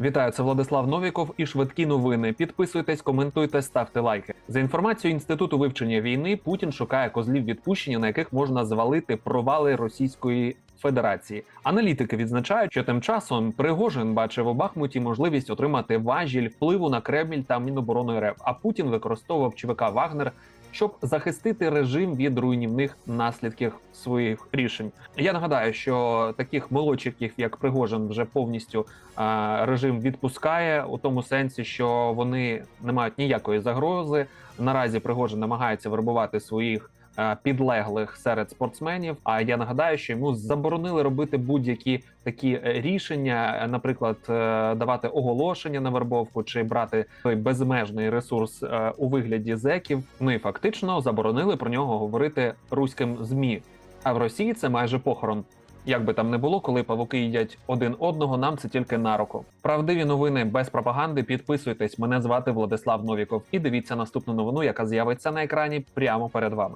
Вітаю, Владислав Новіков і швидкі новини. Підписуйтесь, коментуйте, ставте лайки. За інформацією інституту вивчення війни, Путін шукає козлів відпущення, на яких можна звалити провали Російської. Федерації аналітики відзначають, що тим часом Пригожин бачив у Бахмуті можливість отримати важіль впливу на Кремль та Міноборони РФ. А Путін використовував ЧВК Вагнер, щоб захистити режим від руйнівних наслідків своїх рішень. Я нагадаю, що таких молодчиків, як Пригожин, вже повністю а, режим відпускає у тому сенсі, що вони не мають ніякої загрози. Наразі Пригожин намагається вербувати своїх. Е, Підлеглих серед спортсменів. А я нагадаю, що йому заборонили робити будь-які такі е, рішення, е, наприклад, давати оголошення на вербовку чи брати той безмежний ресурс у вигляді зеків. Ну і фактично заборонили про нього говорити руським змі. А в Росії це майже похорон. Як би там не було, коли павуки їдять один одного, нам це тільки на руку. Правдиві новини без пропаганди. Підписуйтесь. Мене звати Владислав Новіков. І дивіться наступну новину, яка з'явиться на екрані прямо перед вами.